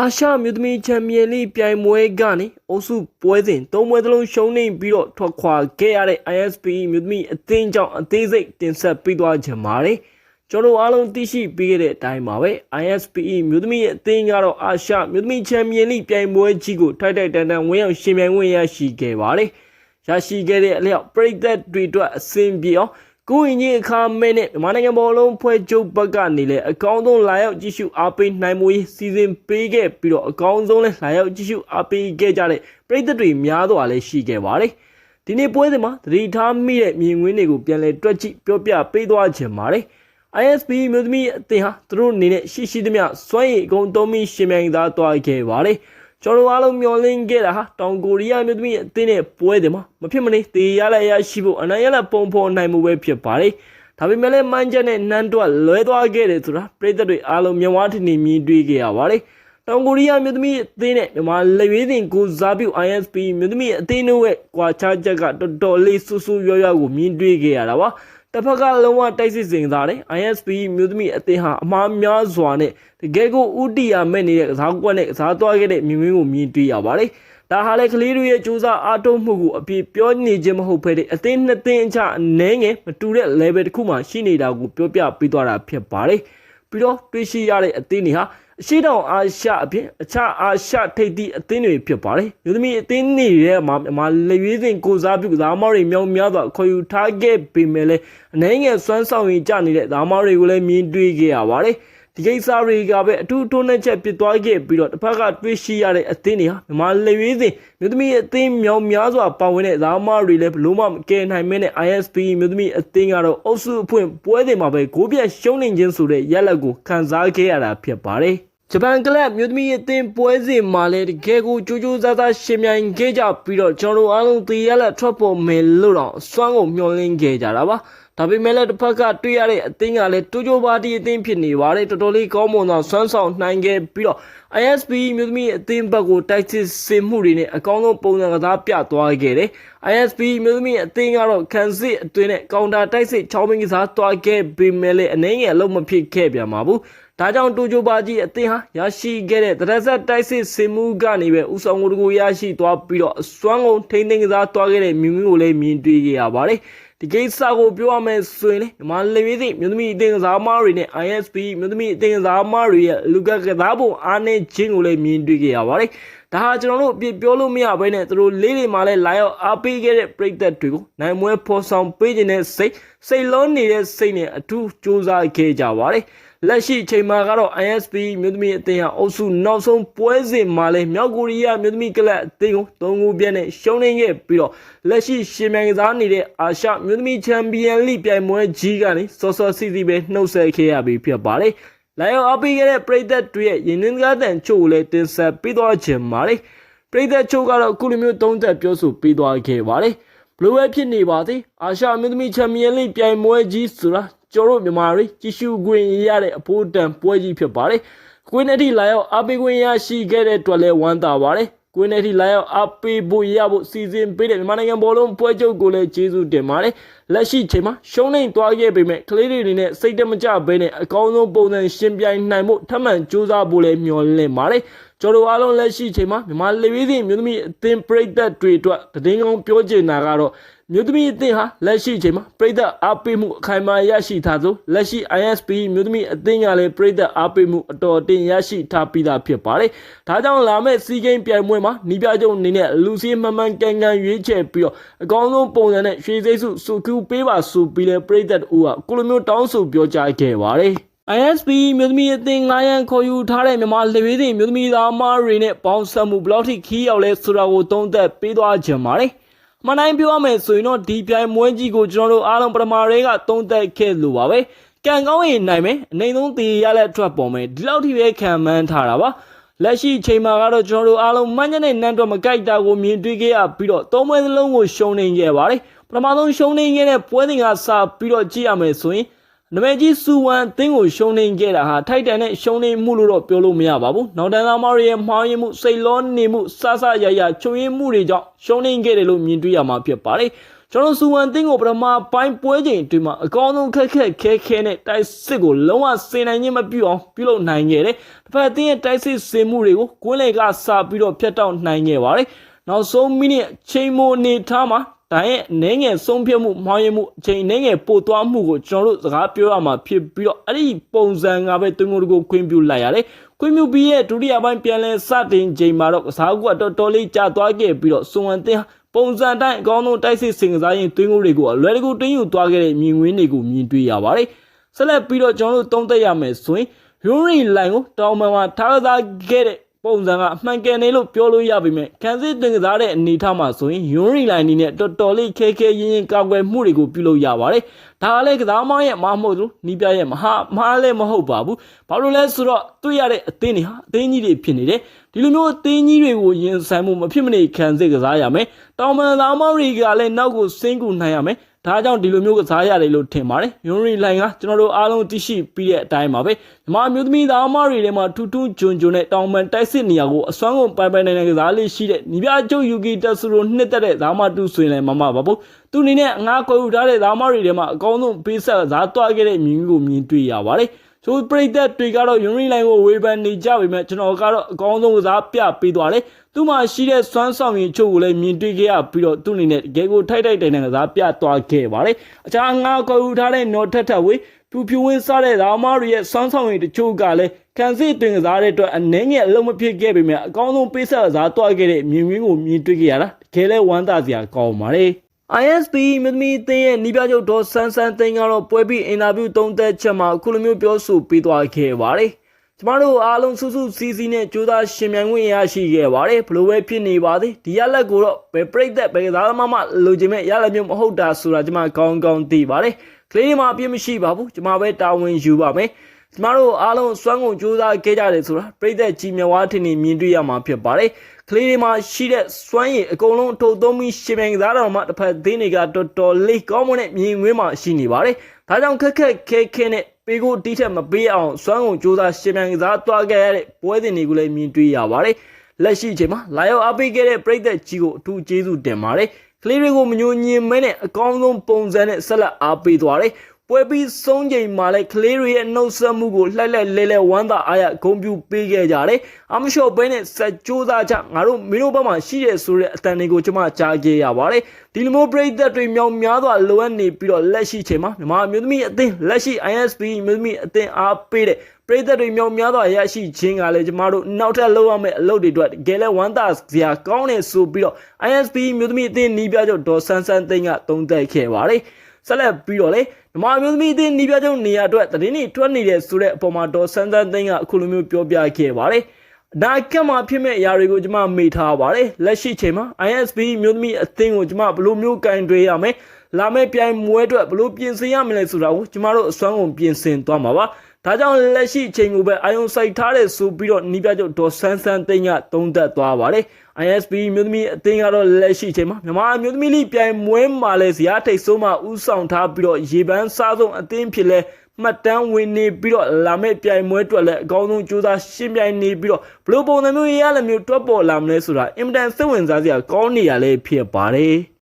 အာရှမြို့သမီးချန်ပီယံလိပြိုင်ပွဲကနေအုပ်စုပွဲစဉ်သုံးပွဲသလုံးရှုံးနေပြီးတော့ထွက်ခွာခဲ့ရတဲ့ ISP မြို့သမီးအသင်းကြောင့်အသေးစိတ်တင်ဆက်ပေးသွားချင်ပါတယ်။ကျွန်တော်အားလုံးသိရှိပေးခဲ့တဲ့အတိုင်းပါပဲ ISP မြို့သမီးရဲ့အသင်းကတော့အာရှမြို့သမီးချန်ပီယံလိပြိုင်ပွဲကြီးကိုထိုက်ထိုက်တန်တန်ဝင်ရောက်ရှင်ပြိုင်ဝင်ရရှိခဲ့ပါတယ်။ရရှိခဲ့တဲ့အလျောက်ပရိသတ်တွေအတွက်အဆင်ပြေအောင် ကိုရင်ကြီးအခါမဲနဲ့မြန်မာနိုင်ငံဘောလုံးဖွဲ့ချုပ်ဘက်ကနေလည်းအကောင်းဆုံးလာရောက်ကြည့်ရှုအားပေးနိုင်မှုရေးစီစဉ်ပေးခဲ့ပြီးတော့အကောင်းဆုံးလည်းလာရောက်ကြည့်ရှုအားပေးခဲ့ကြတဲ့ပရိသတ်တွေများစွာလည်းရှိခဲ့ပါတယ်။ဒီနေ့ပွဲစဉ်မှာသတိထားမိတဲ့မြင်ကွင်းတွေကိုပြန်လည်တွက်ကြည့်ပြောပြပေးသွားချင်ပါတယ်။ ISP မြို့သမီးအသင်းဟာသူတို့အနေနဲ့ရှိရှိသမျှစွမ်းရည်အကုန်သုံးပြီးရှင်မြိုင်သားသွားခဲ့ပါတယ်။ ကျွန်တော်အားလုံးမျှော်လင့်ခဲ့တာဟာတောင်ကိုရီးယားမြို့သမီးအသင်းနဲ့ပွဲတယ်မှာမဖြစ်မနေတေရလိုက်ရရှိဖို့အနိုင်ရလက်ပုံဖော်နိုင်မှုပဲဖြစ်ပါတယ်။ဒါပေမဲ့လည်းမန်ချက်နဲ့နန်းတွက်လွဲသွားခဲ့တယ်ဆိုတာပြည်သက်တွေအားလုံးမျက်ဝါးထင်ထင်မြင်တွေ့ခဲ့ရပါတယ်။တောင်ကိုရီးယားမြို့သမီးအသင်းနဲ့မြန်မာလက်ရွေးစင်ကိုစားပြု ISP မြို့သမီးအသင်းတို့ရဲ့ကွာခြားချက်ကတော်တော်လေးဆူဆူရွရွကိုမြင်တွေ့ခဲ့ရတာပါ။ တစ်ဖက်ကလုံးဝတိုက်စစ်စင်သားတဲ့ ISP မြို့သမီးအသင်းဟာအမှားများစွာနဲ့တကယ်ကိုဥတီယာမဲ့နေတဲ့ကစားကွက်နဲ့ကစားသွားခဲ့တဲ့မြင်ကွင်းကိုမြင်တွေ့ရပါတယ်။ဒါဟာလည်းကလေးတွေရဲ့စူးစမ်းအားထုတ်မှုကိုအပြည့်ပြောနေခြင်းမဟုတ်ဘဲတဲ့အသင်းနှစ်သင်းအချအနှဲငယ်မတူတဲ့ level တစ်ခုမှရှိနေတာကိုပြောပြပေးသွားတာဖြစ်ပါတယ်။ပြီးတော့တွေ့ရှိရတဲ့အသင်းတွေဟာ အရှိတောင်အာရှအပြင်အခြားအာရှထိပ်သီးအသင်းတွေဖြစ်ပါတယ်။မြို့သမီးအသင်းတွေရဲ့မှာမှာလက်ရွေးစင်ကိုစားပြုကစားမောက်တွေမြောင်များစွာခေါ်ယူထားခဲ့ပေမဲ့လည်းအနေငယ်စွမ်းဆောင်ရင်ကြနေတဲ့သားမောက်တွေကိုလည်းမြင်တွေ့ခဲ့ရပါတယ်။ ဒီကိစ္စတွေကပဲအထူးထိုးနှက်ချက်ဖြစ်သွားခဲ့ပြီးတော့တစ်ဖက်ကတွေ့ရှိရတဲ့အသင်းတွေဟာမြန်မာလက်ရွေးစင်မြို့သမီးအသင်းမြောင်များစွာပါဝင်တဲ့သားမတွေလည်းဘလို့မှမကယ်နိုင်မဲနဲ့ ISP မြို့သမီးအသင်းကတော့အုပ်စုအဖွင့်ပွဲတွေမှာပဲဂိုးပြတ်ရှုံးနေခြင်းဆိုတဲ့ရက်လက်ကိုခံစားခဲ့ရတာဖြစ်ပါတယ်ဂျပန်ကလပ်မြို့သမီးအသင်းပွဲစဉ်မှာလည်းတကယ်ကိုကြိုးကြိုးစားစားရှင်မြိုင်ခဲ့ကြပြီးတော့ကျွန်တော်တို့အားလုံးသေရလက်ထွက်ပေါ်မယ်လို့တော့အစွမ်းကိုမျှော်လင့်ခဲ့ကြတာပါ ဒါပေမဲ့လည်းတစ်ဖက်ကတွေ့ရတဲ့အသင်းကလည်းတူဂျိုပါတီအသင်းဖြစ်နေပါတယ်တော်တော်လေးကောင်းမွန်သောဆွမ်းဆောင်နိုင်ခဲ့ပြီးတော့ ISP မြို့သမီးအသင်းဘက်ကိုတိုက်စစ်စင်မှုတွေနဲ့အကောင်းဆုံးပုံစံကစားပြသွားခဲ့တယ် ISP မြို့သမီးအသင်းကတော့ခံစစ်အတွင်းနဲ့ကောင်တာတိုက်စစ်ချောင်းမင်းကစားသွားခဲ့ပေမဲ့လည်းအနေငယ်အလုံးမဖြစ်ခဲ့ပြန်ပါဘူးဒါကြောင့်တူဂျိုပါကြီးအသင်းဟာရရှိခဲ့တဲ့တရက်ဆက်တိုက်စစ်စင်မှုကနေပဲဥဆောင်ကိုတကူရရှိသွားပြီးတော့အစွမ်းကုန်ထိမ့်သိမ်းကစားသွားခဲ့တဲ့မြူးမြူးကိုလည်းမြင်တွေ့ခဲ့ရပါတယ် ဒီကိစ္စကိုပြောရမယ်ဆိုရင်လေမြန်မာလေဝေးသိမြို့သမီးအသင်းကစားမတွေနဲ့ ISP မြို့သမီးအသင်းကစားမတွေရဲ့လူကကစားပုံအားနဲ့ချင်းကိုလည်းမြင်တွေ့ခဲ့ရပါတယ်ဒါဟာကျွန်တော်တို့အပြစ်ပြောလို့မရဘဲနဲ့သူတို့လေးတွေမှာလည်းလာရောက်အားပေးခဲ့တဲ့ပြည်သက်တွေကိုနိုင်မွဲဖော်ဆောင်ပေးခြင်းနဲ့စိတ်စိတ်လုံးနေတဲ့စိတ်နဲ့အထူးစူးစမ်းခဲ့ကြပါတယ် လက်ရှိအချိန်မှာကတော့ ISP မြို့သမီးအသင်းဟာအုပ်စုနောက်ဆုံးပွဲစဉ်မှာလည်းမြောက်ကိုရီးယားမြို့သမီးကလပ်အသင်းကို၃ဂိုးပြတ်နဲ့ရှုံးနေခဲ့ပြီးတော့လက်ရှိရှင်မြန်ကစားနေတဲ့အာရှမြို့သမီးချန်ပီယံလိပြိုင်ပွဲကြီးကနေစောစောစီစီပဲနှုတ်ဆက်ခဲ့ရပြီဖြစ်ပါတယ်။လာရောက်အပိခဲ့တဲ့ပရိသတ်တွေရဲ့ရင်နှင်းကားတန်ချို့ကိုလည်းတင်ဆက်ပေးသွားခြင်းပါတယ်။ပရိသတ်ချို့ကတော့အခုလိုမျိုးသုံးသက်ပြောဆိုပေးသွားခဲ့ပါတယ်။ဘလိုပဲဖြစ်နေပါသေးအာရှအမျိုးသမီးချန်ပီယံလိပြိုင်ပွဲကြီးဆိုတာ ကျွန်တော်တို့မြန်မာတွေကြီးစုခွင့်ရတဲ့အဖို့တန်ပွဲကြီးဖြစ်ပါတယ်။ကွင်းအထိလာရောက်အပိခွင့်ရရှိခဲ့တဲ့အတွက်လည်းဝမ်းသာပါတယ်။ကွင်းထဲထိလာရောက်အပေးဖို့ရဖို့စီစဉ်ပေးတဲ့မြန်မာနိုင်ငံဘောလုံးပွဲချုပ်ကိုလည်းကျေးဇူးတင်ပါတယ် လက်ရှိချိန်မှာရှုံးနေသွားခဲ့ပေမဲ့ကလေးတွေအနေနဲ့စိတ်တမကြဘဲနဲ့အကောင်းဆုံးပုံစံရှင်ပြိုင်နိုင်ဖို့ထပ်မံကြိုးစားဖို့လည်းမျှော်လင့်ပါတယ်ကျွန်တော်အားလုံးလက်ရှိချိန်မှာမြန်မာလေဝေးစဉ်မြို့သမီးအသင်းပရိသတ်တွေအတွက်တည်င်းကောင်းပြောချင်တာကတော့မြို့သမီးအသင်းဟာလက်ရှိချိန်မှာပရိသတ်အားပေးမှုအခိုင်အမာရရှိထားသလိုလက်ရှိ ISP မြို့သမီးအသင်းကလည်းပရိသတ်အားပေးမှုအတော်တင်ရရှိထားပြီးသားဖြစ်ပါတယ်။ဒါကြောင့်လာမယ့်စီးကိန်းပြိုင်ပွဲမှာနီးပြကျုံအနေနဲ့လူစီမှန်မှန်ကန်ကန်ရွေးချယ်ပြီးတော့အကောင်းဆုံးပုံစံနဲ့ရွှေစိတ်စုစုကူပေးပါဆိုပြီးလဲပရိသတ်ဦးကကိုလိုမျိုးတောင်းဆိုပြောကြားခဲ့ပါတယ်။ ISP မြို့သမီးအသင်းငားရန်ခေါ်ယူထားတဲ့မြန်မာလေဝေးစဉ်မြို့သမီးသားမတွေနဲ့ပေါင်းဆက်မှုဘယ်လောက်ထိခီးရောက်လဲဆိုတာကိုသုံးသပ်ပေးသွားကြပါတယ်။မနိုင်ပြောရမယ်ဆိုရင်တော့ဒီပြိုင်ပွဲကြီးကိုကျွန်တော်တို့အားလုံးပထမတွေကသုံးသပ်ခဲ့လို့ပါပဲ။ကံကောင်းရင်နိုင်မယ်။အနေဆုံးတည်ရလက်ထွက်ပေါ်မယ်။ဒီလောက်ထိပဲခံမှန်းထားတာပါ။လက်ရှိချိန်မှာကတော့ကျွန်တော်တို့အားလုံးမှန်းချက်နဲ့နန်းတော့မကြိုက်တာကိုမြင်တွေ့ခဲ့ရပြီးတော့သုံးပွဲစလုံးကိုရှုံးနေခဲ့ပါတယ်။ ပထမဆုံးရှုံးနေခဲ့တဲ့ပွဲစဉ်ကစပြီးတော့ကြည့်ရမယ်ဆိုရင်နမဲကြီးစူဝမ်အသင်းကိုရှုံးနေခဲ့တာဟာထိုက်တန်တဲ့ရှုံးနေမှုလို့တော့ပြောလို့မရပါဘူး။နောက်တန်းသားမတွေရဲ့မှားယွင်းမှုစိတ်လောနေမှုစဆရရချုံရင်မှုတွေကြောင့်ရှုံးနေခဲ့တယ်လို့မြင်တွေ့ရမှာဖြစ်ပါတယ်။ကျွန်တော်စူဝန်တင်းကိုပထမပိုင်းပွဲချိန်အတွင်းမှာအကောင်းဆုံးခက်ခက်ခဲခဲနဲ့တိုက်စစ်ကိုလုံးဝစင်နိုင်ခြင်းမပြုအောင်ပြုလုပ်နိုင်ခဲ့တယ်တစ်ဖက်အသင်းရဲ့တိုက်စစ်စင်မှုတွေကိုကွင်းလေကစာပြီးတော့ဖျက်တောက်နိုင်ခဲ့ပါတယ်နောက်ဆုံးမိနစ်ချိန်မိုအနေထားမှာ ဒါရဲ့အနေငယ်ဆုံးဖြတ်မှုမောင်းရမှုအချိန်အနေငယ်ပို့သွားမှုကိုကျွန်တော်တို့စကားပြောရမှာဖြစ်ပြီးတော့အဲ့ဒီပုံစံကပဲတွင်းကိုတကိုခွင့်ပြုလိုက်ရတယ်ခွင့်ပြုပြီးရဲ့ဒုတိယပိုင်းပြန်လဲစတင်ချိန်မှာတော့ကစားကွက်တော်တော်လေးကြာသွားခဲ့ပြီးတော့စွန်ဝန်တင်ပုံစံတိုင်းအကောင်းဆုံးတိုက်စစ်စင်ကစားရင်တွင်းကိုတွေကိုအလွယ်တကူတင်းယူသွားခဲ့တဲ့မြင်ကွင်းတွေကိုမြင်တွေ့ရပါတယ်ဆက်လက်ပြီးတော့ကျွန်တော်တို့သုံးသပ်ရမယ်ဆိုရင်ယူရီလိုင်ကိုတောင်ပန်မှာထားကစားခဲ့တဲ့ ပုံစံကအမှန်ကန်တယ်လို့ပြောလို့ရပါမယ်ခံစစ်တင်ကစားတဲ့အနေအထားမှာဆိုရင်ယူရီလိုင်အနေနဲ့တော်တော်လေးခဲခဲရင်းရင်းကာကွယ်မှုတွေကိုပြုလုပ်ရပါတယ်ဒါကလည်းကစားမောင်းရဲ့မမဟုတ်ဘူးနီးပြရဲ့မဟာမဟာလည်းမဟုတ်ပါဘူးဘာလို့လဲဆိုတော့တွေ့ရတဲ့အသင်းတွေဟာအသင်းကြီးတွေဖြစ်နေတယ်ဒီလိုမျိုးအသင်းကြီးတွေကိုရင်ဆိုင်မှုမဖြစ်မနေခံစစ်ကစားရမယ်တောင်ပန်သားမောင်းတွေကလည်းနောက်ကိုဆင်းကူနိုင်ရမယ် ဒါကြောင့်ဒီလိုမျိုးကစားရတယ်လို့ထင်ပါတယ်။ယွန်ရီလိုင်ကကျွန်တော်တို့အားလုံးသိရှိပြီးတဲ့အတိုင်းပါပဲ။မြန်မာမျိုးသမီးသားမတွေထဲမှာထူးထူးဂျွန်ဂျွန်နဲ့တောင်ပန်တိုက်စစ်နေရာကိုအစွမ်းကုန်ပိုင်ပိုင်နိုင်နိုင်ကစားလေးရှိတဲ့ညီပြအကျုပ်ယူကီတက်ဆူရိုနှစ်သက်တဲ့သားမတူဆိုရင်လည်းမမပါဘူး။သူအနေနဲ့အငားကွယ်ယူထားတဲ့သားမတွေထဲမှာအကောင်းဆုံးပေးဆက်ကစားသွားခဲ့တဲ့မြင်ကိုမြင်တွေ့ရပါတယ်။ ဆိုပရိသတ်တွေကတော့ယွန်ရီလိုင်ကိုဝေဖန်နေကြပေမဲ့ကျွန်တော်ကတော့အကောင်းဆုံးကစားပြပေးသွားတယ်။သူ့မှာရှိတဲ့စွမ်းဆောင်ရည်ချို့ကိုလည်းမြင်တွေ့ခဲ့ရပြီးတော့သူ့အနေနဲ့တကယ်ကိုထိုက်ထိုက်တိုင်တိုင်ကစားပြသွားခဲ့ပါတယ်။အခြားငါကောက်ထားတဲ့နော်ထက်ထက်ဝေးဖြူဖြူဝင်းစားတဲ့သားမတွေရဲ့စွမ်းဆောင်ရည်တချို့ကလည်းခံစစ်တွင်ကစားတဲ့အတွက်အနေငယ်အလုံးမဖြစ်ခဲ့ပေမဲ့အကောင်းဆုံးပေးဆက်ကစားသွားခဲ့တဲ့မြင်ကွင်းကိုမြင်တွေ့ခဲ့ရတာတကယ်လဲဝမ်းသာစရာကောင်းပါတယ်။ ISP မြမီအသင်းရဲ့နီးပြချုပ်ဒေါ်ဆန်းဆန်းသိန်းကတော့ပွဲပြီးအင်တာဗျူးသုံးသက်ချက်မှာအခုလိုမျိုးပြောဆိုပေးသွားခဲ့ပါတယ်။ကျမတို့အားလုံးစုစုစည်းစည်းနဲ့ကြိုးစားရှင်မြန်ခွင့်ရရှိခဲ့ပါတယ်ဘလို့ပဲဖြစ်နေပါသေးဒီရလက်ကိုတော့ဘယ်ပြိသက်ဘယ်ကစားသမားမှလိုချင်မဲ့ရလက်မျိုးမဟုတ်တာဆိုတာကျမကောင်းကောင်းသိပါတယ်ကလေးတွေမှာအပြစ်မရှိပါဘူးကျမပဲတာဝန်ယူပါမယ် ကျမတို့အားလုံးစွမ်းကုန်ကြိုးစားခဲ့ကြတယ်ဆိုတာပြိသက်ကြီးမြဝါထင်နေမြင်တွေ့ရမှာဖြစ်ပါတယ်ကလေးတွေမှာရှိတဲ့စွမ်းရည်အကုန်လုံးထုတ်သုံးပြီးရှင်မြန်ကစားတော်မှာတစ်ဖက်သေးတွေကတော်တော်လေးကောင်းမွန်တဲ့မြင်ကွင်းမှာရှိနေပါတယ်ဒါကြောင့်ခက်ခက်ခဲခဲနဲ့ပေးကိုတီးထက်မပေးအောင်စွမ်းကုန်ကြိုးစားရှင်မြန်ကစားသွားခဲ့ရတဲ့ပွဲစဉ်တွေကိုလည်းမြင်တွေ့ရပါတယ်လက်ရှိအချိန်မှာလာရောက်အားပေးခဲ့တဲ့ပြည်သက်ကြီးကိုအထူးကျေးဇူးတင်ပါတယ်ကလေးတွေကိုမညှို့ညင်မဲနဲ့အကောင်းဆုံးပုံစံနဲ့ဆက်လက်အားပေးသွားတယ် ပွဲပြီးဆုံးချိန်မှာလည်းကလေးတွေရဲ့နှုတ်ဆက်မှုကိုလှိုက်လိုက်လဲလဲဝမ်းသာအားရဂုဏ်ပြုပေးခဲ့ကြတယ်။အမလျှော့ဘဲနဲ့စက်ကြိုးစားကြငါတို့မင်းတို့ဘက်မှာရှိတဲ့ဆိုတဲ့အတန်တွေကိုကျွန်မကြားခဲ့ရပါတယ်။ဒီလိုမျိုးပြည်သက်တွေမြောင်များစွာလိုအပ်နေပြီးတော့လက်ရှိချိန်မှာမြန်မာမျိုးသမီးအသင်းလက်ရှိ ISP မျိုးသမီးအသင်းအားပေးတဲ့ပြည်သက်တွေမြောင်များစွာရရှိခြင်းကလည်းကျမတို့နောက်ထပ်လုပ်ရမယ့်အလုပ်တွေအတွက်တကယ်လဲဝမ်းသာစရာကောင်းနေဆိုပြီးတော့ ISP မျိုးသမီးအသင်းနီးပြချုပ်ဒေါ်ဆန်းဆန်းသိန်းကသုံးသပ်ခဲ့ပါတယ်။ ဆက်လက်ပြီးတော့လေဓမ္မမျိုးသမီးအသင်းနီးပြချုပ်နေရာအတွက်သတင်းတွေထွက်နေတဲ့ဆိုတဲ့အပေါ်မှာဒေါ်ဆန်းဆန်းသိန်းကအခုလိုမျိုးပြောပြခဲ့ပါတယ်။ဒါကမှဖြစ်မဲ့အရာတွေကိုကျွန်မမေ့ထားပါတယ်လက်ရှိချိန်မှာ ISB မျိုးသမီးအသင်းကိုကျွန်မဘယ်လိုမျိုးကင်တွေရမယ်လာမယ့်ပြိုင်မွဲအတွက်ဘယ်လိုပြင်ဆင်ရမလဲဆိုတာကိုကျွန်မတို့အစွမ်းကုန်ပြင်ဆင်သွားမှာပါဒါကြောင့်လက်ရှိချိန်ကိုပဲအာယုံစိုက်ထားတဲ့ဆိုပြီးတော့နီးပြချုပ်ဒေါ်ဆန်းဆန်းသိန်းကသုံးသက်သွားပါတယ် ISB မျိုးသမီးအသင်းကတော့လက်ရှိချိန်မှာမြန်မာမျိုးသမီးလိပြိုင်မွဲမှာလဲဇရာထိတ်ဆုံးမှာဥဆောင်ထားပြီးတော့ရေပန်းစားဆုံးအသင်းဖြစ်လဲမှတ်တမ်းဝင်နေပြီးတော့လာမယ့်ပြိုင်ပွဲအတွက်လည်းအကောင်းဆုံးကြိုးစားရှင်းပြိုင်နေပြီးတော့ဘလို့ပုံစံမျိုးရရလည်းမျိုးတွက်ပေါ်လာမလဲဆိုတာအင်မတန်စိတ်ဝင်စားစရာကောင်းနေရလဲဖြစ်ပါတယ်